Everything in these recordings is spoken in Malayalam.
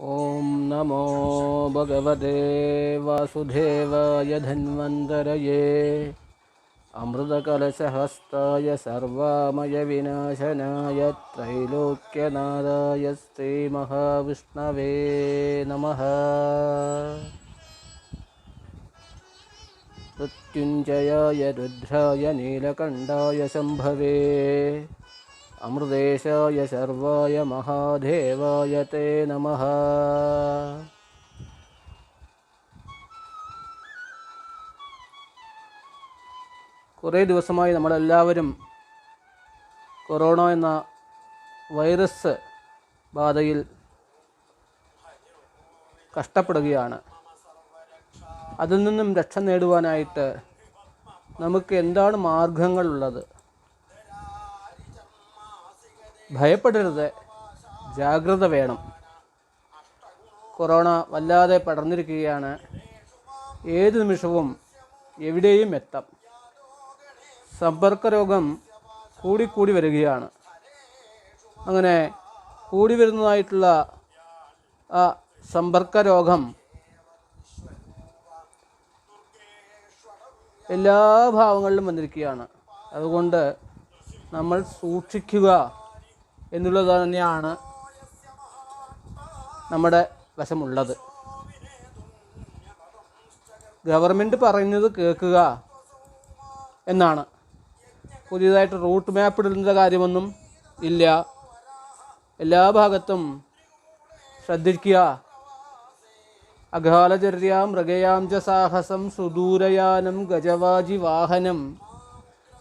ॐ नमो भगवते वासुदेवाय धन्वन्तरये। अमृतकलशहस्ताय सर्वामयविनाशनाय त्रैलोक्यनादाय श्रीमहाविष्णवे नमः। मृत्युञ्जयाय रुद्राय नीलकण्ठाय शम्भवे അമൃതേശായ സർവായ മഹാദേവായ തേ നമ. കുറേ ദിവസമായി നമ്മളെല്ലാവരും കൊറോണ എന്ന വൈറസ് ബാധയിൽ കഷ്ടപ്പെടുകയാണ്. അതിൽ നിന്നും രക്ഷ നേടുവാനായിട്ട് നമുക്ക് എന്താണ് മാർഗങ്ങളുള്ളത്? ഭയപ്പെടരുത്. ജാഗ്രത വേണം. കൊറോണ വല്ലാതെ പടർന്നിരിക്കുകയാണ്. ഏത് നിമിഷവും എവിടെയും എത്താം. സമ്പർക്ക രോഗം കൂടിക്കൂടി വരികയാണ്. അങ്ങനെ കൂടി വരുന്നതായിട്ടുള്ള ആ സമ്പർക്ക രോഗം എല്ലാ ഭാവങ്ങളിലും വന്നിരിക്കുകയാണ്. അതുകൊണ്ട് നമ്മൾ സൂക്ഷിക്കുക. എന്നുള്ളത് തന്നെയാണ് നമ്മുടെ വശമുള്ളത്. ഗവൺമെന്റ് പറയുന്നത് കേൾക്കുക എന്നാണ്. പുതിയതായിട്ട് റൂട്ട് മാപ്പ് ഇടുന്ന കാര്യമൊന്നും ഇല്ല. എല്ലാ ഭാഗത്തും ശ്രദ്ധിക്കുക. അഘാലചര്യാം മൃഗയാം ച സാഹസം സുദൂരയാനം ഗജവാജി വാഹനം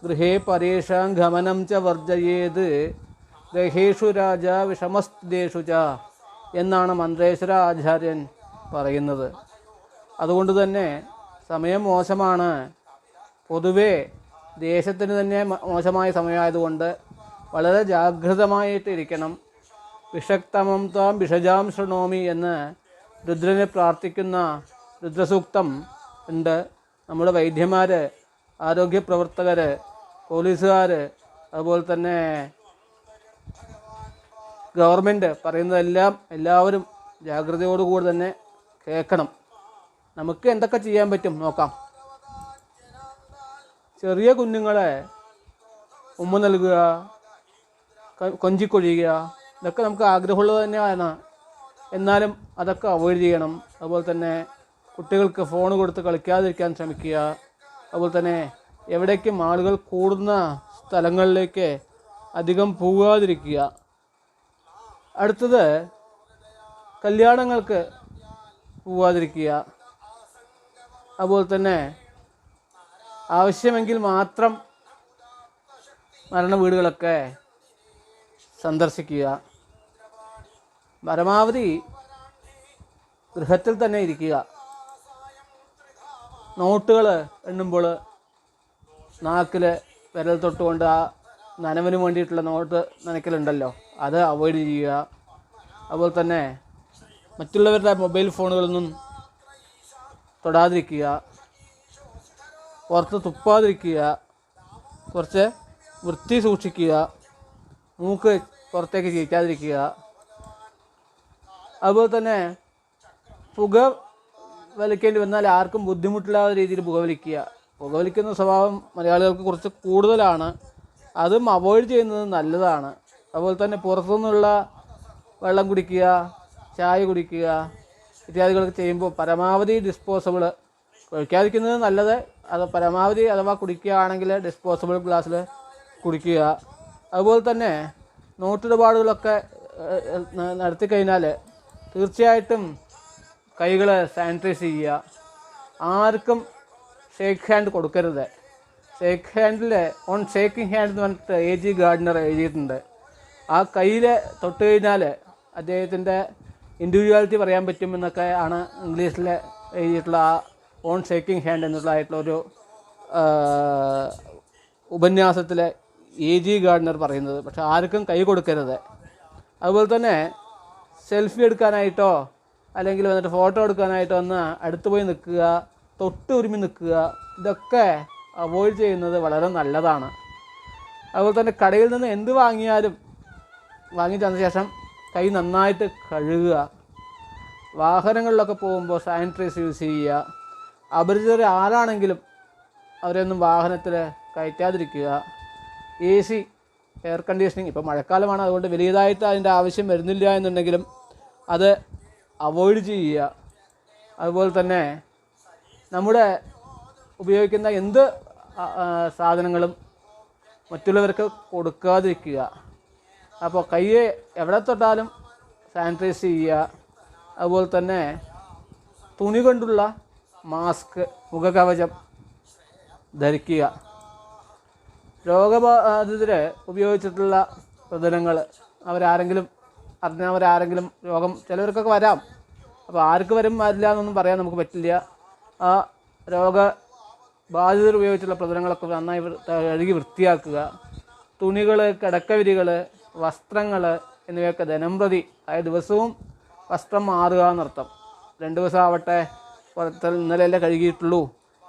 ഗൃഹേ പരേഷാം ഗമനം ച വർജയേത്. ഗ്രഹേഷു രാജ വിഷമസ്തേഷു ച എന്നാണ് മന്ത്രേശ്വര ആചാര്യൻ പറയുന്നത്. അതുകൊണ്ട് തന്നെ സമയം മോശമാണ്. പൊതുവേ ദേശത്തിന് തന്നെ മോശമായ സമയമായതുകൊണ്ട് വളരെ ജാഗ്രതമായിട്ടിരിക്കണം. വിഷക്തമം താം വിഷജാം ശൃണോമി എന്ന് രുദ്രനെ പ്രാർത്ഥിക്കുന്ന രുദ്രസൂക്തം ഉണ്ട്. നമ്മുടെ വൈദ്യന്മാർ ആരോഗ്യ പ്രവർത്തകർ പോലീസുകാർ അതുപോലെ തന്നെ ഗവൺമെന്റ് പറയുന്നതെല്ലാം എല്ലാവരും ജാഗ്രതയോടുകൂടി തന്നെ കേൾക്കണം. നമുക്ക് എന്തൊക്കെ ചെയ്യാൻ പറ്റും നോക്കാം. ചെറിയ കുഞ്ഞുങ്ങളെ ഉമ്മ നൽകുക കൊഞ്ചിക്കൊഴിയുക ഇതൊക്കെ നമുക്ക് ആഗ്രഹമുള്ളത് തന്നെയാണ്. എന്നാലും അതൊക്കെ അവോയ്ഡ് ചെയ്യണം. അതുപോലെ തന്നെ കുട്ടികൾക്ക് ഫോൺ കൊടുത്ത് കളിക്കാതിരിക്കാൻ ശ്രമിക്കുക. അതുപോലെ തന്നെ എവിടേക്കും ആളുകൾ കൂടുന്ന സ്ഥലങ്ങളിലേക്ക് അധികം പോകാതിരിക്കുക. അടുത്തത് കല്യാണങ്ങൾക്ക് പോവാതിരിക്കുക. അതുപോലെ തന്നെ ആവശ്യമെങ്കിൽ മാത്രം മരണ വീടുകളൊക്കെ സന്ദർശിക്കുക. പരമാവധി ഗൃഹത്തിൽ തന്നെ ഇരിക്കുക. നോട്ടുകൾ എണ്ണുമ്പോൾ നാക്കിൽ വിരൽ തൊട്ടുകൊണ്ട് ആ നനവിന് വേണ്ടിയിട്ടുള്ള നോട്ട് നനയ്ക്കലുണ്ടല്ലോ. അത് അവോയ്ഡ് ചെയ്യുക. അതുപോലെ തന്നെ മറ്റുള്ളവരുടെ മൊബൈൽ ഫോണുകളൊന്നും തൊടാതിരിക്കുക. പുറത്ത് തുപ്പാതിരിക്കുക. കുറച്ച് വൃത്തി സൂക്ഷിക്കുക. മൂക്ക് പുറത്തേക്ക് ചീറ്റാതിരിക്കുക. അതുപോലെ തന്നെ പുക വലിക്കേണ്ടി വന്നാൽ ആർക്കും ബുദ്ധിമുട്ടില്ലാത്ത രീതിയിൽ പുകവലിക്കുക പുകവലിക്കുന്ന സ്വഭാവം മലയാളികൾക്ക് കുറച്ച് കൂടുതലാണ്. അതും അവോയ്ഡ് ചെയ്യുന്നത് നല്ലതാണ്. അതുപോലെ തന്നെ പുറത്തുനിന്നുള്ള വെള്ളം കുടിക്കുക ചായ കുടിക്കുക ഇത്യാദികളൊക്കെ ചെയ്യുമ്പോൾ പരമാവധി ഡിസ്പോസബിൾ കഴിക്കാതിരിക്കുന്നത് നല്ലത്. അത് പരമാവധി അഥവാ കുടിക്കുകയാണെങ്കിൽ ഡിസ്പോസബിൾ ഗ്ലാസ്സിൽ കുടിക്കുക. അതുപോലെ തന്നെ നോട്ടിടപാടുകളൊക്കെ നടത്തി കഴിഞ്ഞാൽ തീർച്ചയായിട്ടും കൈകൾ സാനിറ്റൈസ് ചെയ്യുക. ആർക്കും ഷേക്ക് ഹാൻഡ് കൊടുക്കരുത്. ഷേക്ക് ഹാൻഡിൽ ഓൺ ഷേക്കിംഗ് ഹാൻഡ് എന്ന് പറഞ്ഞിട്ട് എ ജി ഗാർഡനർ എഴുതിയിട്ടുണ്ട്. ആ കയ്യിൽ തൊട്ട് കഴിഞ്ഞാൽ അദ്ദേഹത്തിന്റെ ഇൻഡിവിജ്വാലിറ്റി പറയാൻ പറ്റുമെന്നൊക്കെ ആണ് ഇംഗ്ലീഷിൽ എഴുതിയിട്ടുള്ള ആ ഓൺ ഷേക്കിംഗ് ഹാൻഡ് എന്നുള്ളതായിട്ടുള്ള ഒരു ഉപന്യാസത്തിൽ എ ജി ഗാർഡനർ പറയുന്നത്. പക്ഷെ ആർക്കും കൈ കൊടുക്കരുത്. അതുപോലെ തന്നെ സെൽഫി എടുക്കാനായിട്ടോ അല്ലെങ്കിൽ വന്നിട്ട് ഫോട്ടോ എടുക്കാനായിട്ടോ ഒന്ന് അടുത്ത് പോയി നിൽക്കുക തൊട്ട് ഒരുമി നിൽക്കുക ഇതൊക്കെ അവോയ്ഡ് ചെയ്യുന്നത് വളരെ നല്ലതാണ്. അതുപോലെ തന്നെ കടയിൽ നിന്ന് എന്ത് വാങ്ങിയാലും വാങ്ങി തന്ന ശേഷം കൈ നന്നായിട്ട് കഴുകുക. വാഹനങ്ങളിലൊക്കെ പോകുമ്പോൾ സാനിറ്റൈസ് യൂസ് ചെയ്യുക. അപരിചിതർ ആരാണെങ്കിലും അവരെയൊന്നും വാഹനത്തിൽ കയറ്റാതിരിക്കുക. എ സി എയർ കണ്ടീഷനിങ് ഇപ്പോൾ മഴക്കാലമാണ് അതുകൊണ്ട് വലിയതായിട്ട് അതിന്റെ ആവശ്യം വരുന്നില്ല എന്നുണ്ടെങ്കിലും അത് അവോയ്ഡ് ചെയ്യുക. അതുപോലെ തന്നെ നമ്മുടെ ഉപയോഗിക്കുന്ന എന്ത് സാധനങ്ങളും മറ്റുള്ളവർക്ക് കൊടുക്കാതിരിക്കുക. അപ്പോൾ കൈ എവിടെ തൊട്ടാലും സാനിറ്റൈസ് ചെയ്യുക. അതുപോലെ തന്നെ തുണി കൊണ്ടുള്ള മാസ്ക് മുഖകവചം ധരിക്കുക. രോഗബാധിതരെ ഉപയോഗിച്ചിട്ടുള്ള പ്രതലങ്ങൾ അവരാരെങ്കിലും അറിഞ്ഞവരാരെങ്കിലും രോഗം ചിലവർക്കൊക്കെ വരാം. അപ്പോൾ ആർക്ക് വരും വരില്ല എന്നൊന്നും പറയാൻ നമുക്ക് പറ്റില്ല. ആ രോഗ ബാധിതർ ഉപയോഗിച്ചുള്ള പ്രതലങ്ങളൊക്കെ നന്നായി കഴുകി വൃത്തിയാക്കുക. തുണികൾ കിടക്കവിരികൾ വസ്ത്രങ്ങൾ എന്നിവയൊക്കെ ദിനംപ്രതി അതായത് ദിവസവും വസ്ത്രം മാറുക എന്നർത്ഥം. രണ്ട് ദിവസം ആവട്ടെ പുറത്ത് ഇന്നലെയല്ലേ കഴുകിയിട്ടുള്ളൂ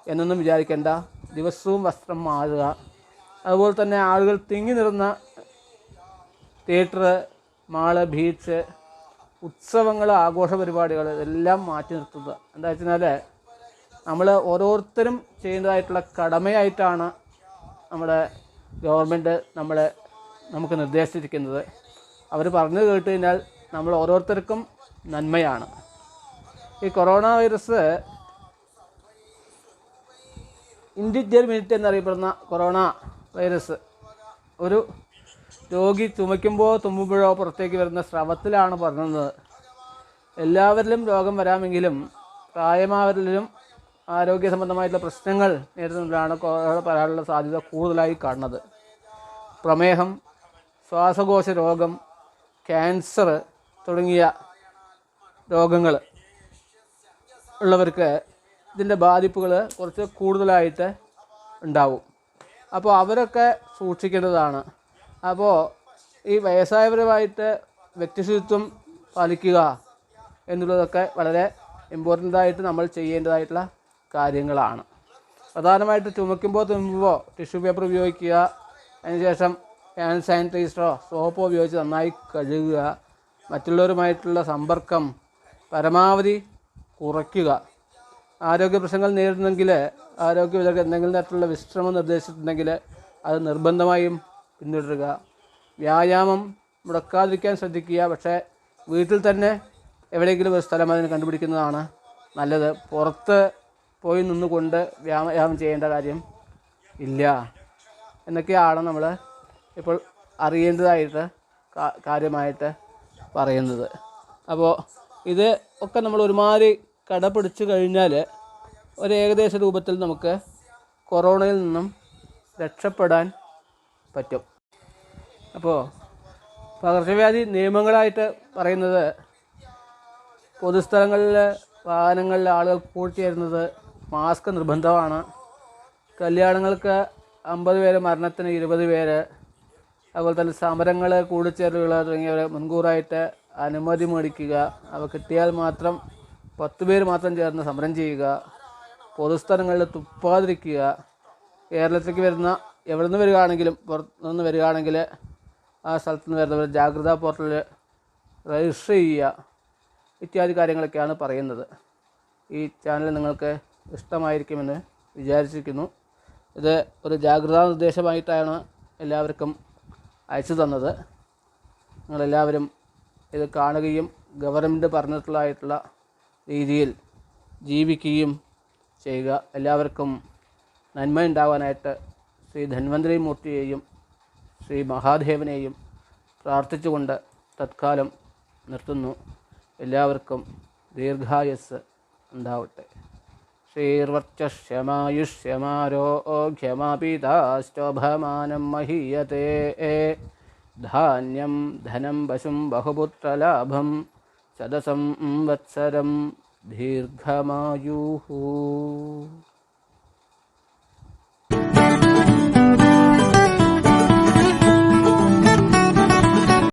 എന്നൊന്നും വിചാരിക്കേണ്ട. ദിവസവും വസ്ത്രം മാറുക. അതുപോലെ തന്നെ ആളുകൾ തിങ്ങി നിറന്ന തിയേറ്റർ മാൾ ബീച്ച് ഉത്സവങ്ങൾ ആഘോഷ പരിപാടികൾ ഇതെല്ലാം മാറ്റി നിർത്തുക. എന്താ വെച്ചാൽ നമ്മൾ ഓരോരുത്തരും ചെയ്യേണ്ടതായിട്ടുള്ള കടമയായിട്ടാണ് നമ്മുടെ ഗവൺമെന്റ് നമ്മളെ നമുക്ക് നിർദ്ദേശിച്ചിരിക്കുന്നത്. അവർ പറഞ്ഞു കേട്ട് കഴിഞ്ഞാൽ നമ്മൾ ഓരോരുത്തർക്കും നന്മയാണ്. ഈ കൊറോണ വൈറസ് ഇൻഡിജർ മിനിറ്റ് എന്നറിയപ്പെടുന്ന കൊറോണ വൈറസ് ഒരു രോഗി ചുമയ്ക്കുമ്പോൾ തുമ്മുമ്പോഴോ പുറത്തേക്ക് വരുന്ന സ്രവത്തിലാണ് പറഞ്ഞത്. എല്ലാവരിലും രോഗം വരാമെങ്കിലും പ്രായമായവരിലും ആരോഗ്യ സംബന്ധമായിട്ടുള്ള പ്രശ്നങ്ങൾ നേരിടുന്നതിലാണ് കൊറോണ വരാനുള്ള സാധ്യത കൂടുതലായി കാണുന്നത്. പ്രമേഹം ശ്വാസകോശ രോഗം ക്യാൻസർ തുടങ്ങിയ രോഗങ്ങൾ ഉള്ളവർക്ക് ഇതിന്റെ ബാധിപ്പുകൾ കുറച്ച് കൂടുതലായിട്ട് ഉണ്ടാവും. അപ്പോൾ അവരൊക്കെ സൂക്ഷിക്കേണ്ടതാണ്. അപ്പോൾ ഈ വയസ്സായവരുമായിട്ട് വ്യക്തിശുചിത്വം പാലിക്കുക എന്നുള്ളതൊക്കെ വളരെ ഇമ്പോർട്ടന്റ് ആയിട്ട് നമ്മൾ ചെയ്യേണ്ടതായിട്ടുള്ള കാര്യങ്ങളാണ്. പ്രധാനമായിട്ട് ചുമക്കുമ്പോൾ തുമ്മുമ്പോൾ ടിഷ്യൂ പേപ്പർ ഉപയോഗിക്കുക. അതിനുശേഷം ഹാൻഡ് സാനിറ്റൈസറോ സോപ്പോ ഉപയോഗിച്ച് നന്നായി കഴുകുക. മറ്റുള്ളവരുമായിട്ടുള്ള സമ്പർക്കം പരമാവധി കുറയ്ക്കുക. ആരോഗ്യ പ്രശ്നങ്ങൾ നേരിടുന്നെങ്കിൽ ആരോഗ്യ വിദഗ്ധർ എന്തെങ്കിലും തരത്തിലുള്ള വിശ്രമം നിർദ്ദേശിച്ചിട്ടുണ്ടെങ്കിൽ അത് നിർബന്ധമായും പിന്തുടരുക. വ്യായാമം മുടക്കാതിരിക്കാൻ ശ്രദ്ധിക്കുക. പക്ഷേ വീട്ടിൽ തന്നെ എവിടെയെങ്കിലും ഒരു സ്ഥലം അതിന് കണ്ടുപിടിക്കുന്നതാണ് നല്ലത്. പുറത്ത് പോയി നിന്നുകൊണ്ട് വ്യായാമം ചെയ്യേണ്ട കാര്യം ഇല്ല. എന്നൊക്കെയാണ് നമ്മൾ ഇപ്പോൾ അറിയേണ്ടതായിട്ട് കാര്യമായിട്ട് പറയുന്നത്. അപ്പോൾ ഇത് ഒക്കെ നമ്മൾ ഒരുമാതിരി കടപിടിച്ച് കഴിഞ്ഞാൽ ഒരു ഏകദേശ രൂപത്തിൽ നമുക്ക് കൊറോണയിൽ നിന്നും രക്ഷപ്പെടാൻ പറ്റും. അപ്പോൾ പകർച്ചവ്യാധി നിയമങ്ങളായിട്ട് പറയുന്നത് പൊതുസ്ഥലങ്ങളിൽ വാഹനങ്ങളിൽ ആളുകൾ കൂട്ടിച്ചേരുന്നത് മാസ്ക് നിർബന്ധമാണ്. കല്യാണങ്ങൾക്ക് അമ്പത് പേര് മരണത്തിന് ഇരുപത് പേര് അതുപോലെ തന്നെ സമരങ്ങൾ കൂടിച്ചേരലുകൾ തുടങ്ങിയവ മുൻകൂറായിട്ട് അനുമതി മേടിക്കുക. അവ കിട്ടിയാൽ മാത്രം പത്ത് പേര് മാത്രം ചേർന്ന് സമരം ചെയ്യുക. പൊതുസ്ഥലങ്ങളിൽ തുപ്പാതിരിക്കുക. കേരളത്തിലേക്ക് വരുന്ന എവിടെ നിന്ന് വരികയാണെങ്കിലും പുറത്ത് നിന്ന് വരികയാണെങ്കിൽ ആ സ്ഥലത്തു നിന്ന് വരുന്നവർ ജാഗ്രതാ പോർട്ടലിൽ രജിസ്റ്റർ ചെയ്യുക. ഇത്യാദി കാര്യങ്ങളൊക്കെയാണ് പറയുന്നത്. ഈ ചാനൽ നിങ്ങൾക്ക് ഇഷ്ടമായിരിക്കുമെന്ന് വിചാരിച്ചിരിക്കുന്നു. ഇത് ഒരു ജാഗ്രതാ നിർദ്ദേശമായിട്ടാണ് എല്ലാവർക്കും അയച്ചു തന്നത്. നിങ്ങളെല്ലാവരും ഇത് കാണുകയും ഗവൺമെന്റ് പറഞ്ഞിട്ടുള്ളതായിട്ടുള്ള രീതിയിൽ ജീവിക്കുകയും ചെയ്യുക. എല്ലാവർക്കും നന്മ ഉണ്ടാവാനായിട്ട് ശ്രീ ധന്വന്തരി മൂർത്തിയെയും ശ്രീ മഹാദേവനെയും പ്രാർത്ഥിച്ചുകൊണ്ട് തത്കാലം നിർത്തുന്നു. എല്ലാവർക്കും ദീർഘായുസ് ഉണ്ടാവട്ടെ. श्रीर्वर्चमायुष्यमारो ओघ्यमापिताश्चभमानं महीयते। धान्यं धनं वशुं बहुपुत्रलाभं सदसं वत्सरं दीर्घमायुः।